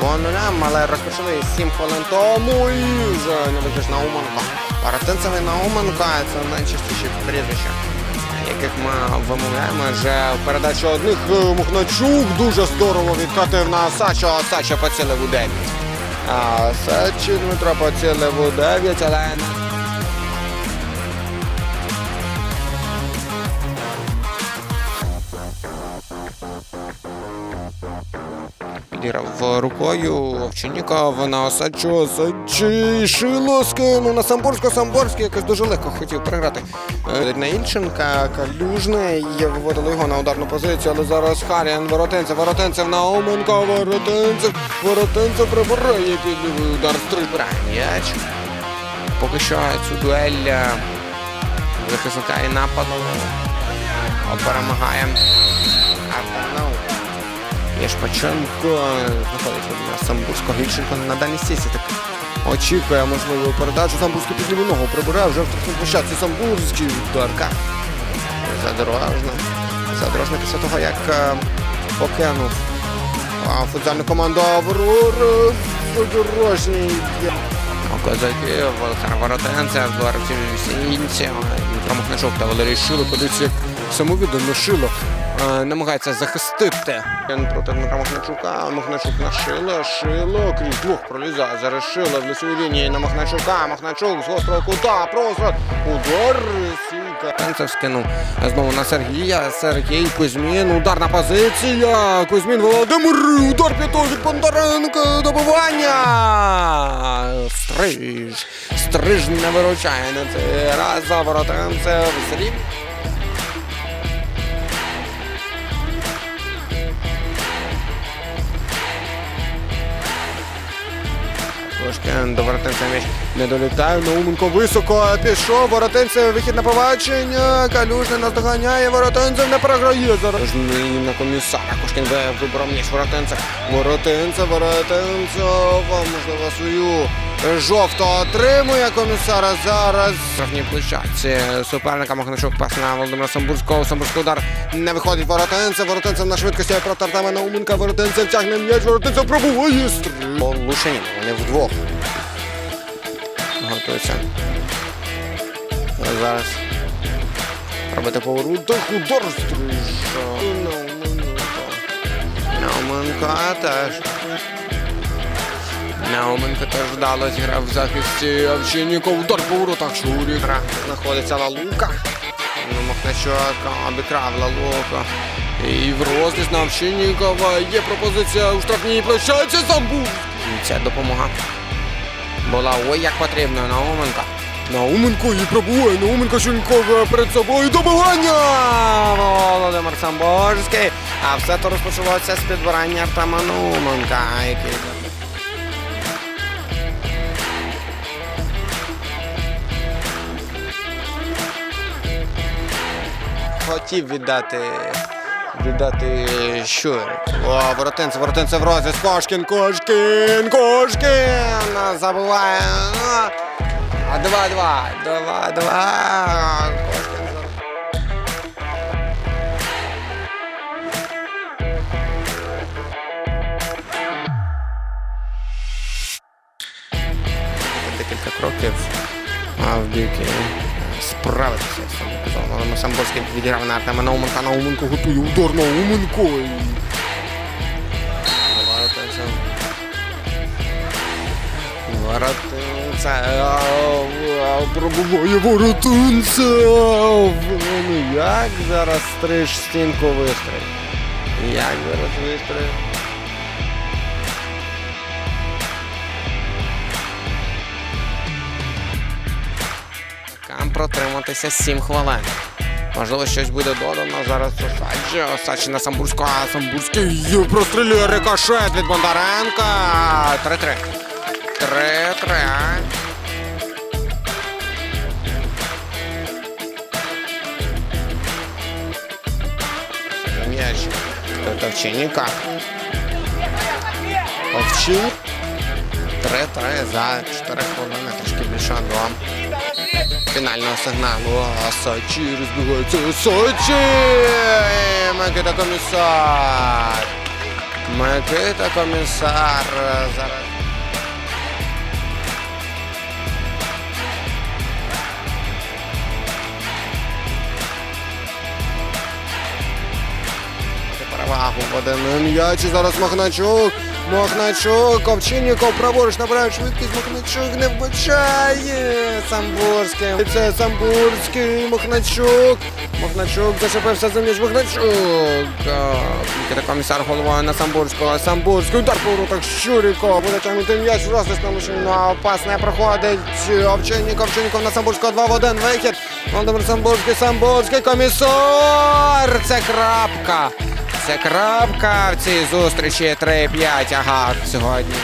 по нулям, але розпочали 7 хвилин тому і вже не вийдеш Науменко. Паратинцевий Науменко це найчастіші прізвища, яких ми вимовляємо. Вже передача одних е, Мухначук дуже здорово відкатив на Сача, Сача поцілив у 9. А Сачі Дмитро поцілив у 9, але не рукою Овчинніков на Осадчу, Осадчий, Шило скинув на Самборську, Самборський якось дуже легко хотів програти. Е, На Ільченка, Калюжний, виводили його на ударну позицію, але зараз Харіан, Воротинцев, Воротинцев, Науменко, Воротинцев, Воротинцев прибирає, який лівий удар, м'яч. Поки що цю дуель е, захисника і нападу перемагає. Єшпаченко знаходиться на Самбурського Гільченко на дальній стісі. Так очікує можливу передачу. Самбурський під ногу прибирає вже в штрафній площадці. Самбурський ударка. Задорожна. Задорожна після того, як е, покинув футзальну команду Аврора. Задорожній. Козаки, Олександр Воротенцев, Дворців Сінця, Дмитро Махначук та Валерій Шило. Подивіться, як самовіддано Шило намагається захистити Він проти Дмитра Махначука. Махначук на Шило, Шило крізь двох пролізає. Зараз Шило в лицевій лінії на Махначука. Махначук з гострого кута, просрат, удар, сійка. Танцев скинув знову на Сергія. Сергій Кузьмін, ударна позиція. Кузьмін Володимир, удар п'ятого від Бондаренка, добивання. Стриж. Стриж не виручає на цей раз за воротанцев. Сріб. Кошкін до Воротенця м'яч не долітає. Науменко високо пішов. Воротенця вихід на побачення. Калюжний наздоганяє. Воротинцев не програє. Зараз на комісара. Кошкін вибрав м'яч воротинця. Воротинцев, воротинцев. Можливо, свою жовту отримує комісара. Зараз в штрафній площадці суперника Махначук пас на Володимира Самбурського. Самбурський удар не виходить воротинцев. Воротинцев на швидкості проти Артема Науменка. Воротинцев тягне м'яч. Воротинцев пробуває. Стрій. Лушенін. Вони вдвох. Готуються. Зараз. Робити поворот. Удар стрижа. Науменко. Науменко теж. Науменко теж вдало зіграв в захисті Овчинніков. Удар по воротах Шурі. Знаходиться Лалука. Ну, Махначук обікрав Лалука. І в розріз на Овчиннікова є пропозиція у штрафній площадці. Забув. І ця допомога була ой як потрібно Науменко. Науменко і пробує. Науменко Шуньков перед собою добивання. Володимир Самборський. А все то розпочалося з підбирання Артема Науменка, який хотів віддати. Віддати що? О, Воротинцев, Воротинцев розріз. Кошкін, Кошкін, Кошкін. Забуває. А, Два-два. Два-два. Декілька кроків в бік справитися. Але Самборський відіграв на Артема Науменка. Науменко готує удар Науменко. Воротинцев. Пробуває Воротинцев. Ну як зараз стриж стінку вистрілить? Як зараз вистрілить? Протриматися 7 хвилин. Можливо, щось буде додано. Зараз Осадчі. Осадчі на Самбурську. А Самбурський прострілює рикошет від Бондаренка. 3-3. 3-3. М'яч. Тут Овчинника. Овчин. 3-3 за 4 хвилини. Трішки більше до фінального сигналу. А Сачі розбігається. Сачі! Микита комісар. Микита комісар. е, Зараз. Перевагу в один м'яч. Зараз Махначук. Махначук. Овчинніков праворуч набирає швидкість. Махначук не вбачає. Самбурський. Це Самбурський. Махначук. Махначук зачепився за м'яч. Махначук. А, Микита комісар головою на Самбурського. Самбурський удар по воротах Щурікова. Буде тягнути м'яч. Розлісна машина. Пас не проходить. Овчинніков. Овчинніков на Самбурського. 2 в 1. Вихід. Володимир Самбурський. Самбурський. Комісар. Це крапка. Це крапка в цій зустрічі 3-5 ага сьогодні.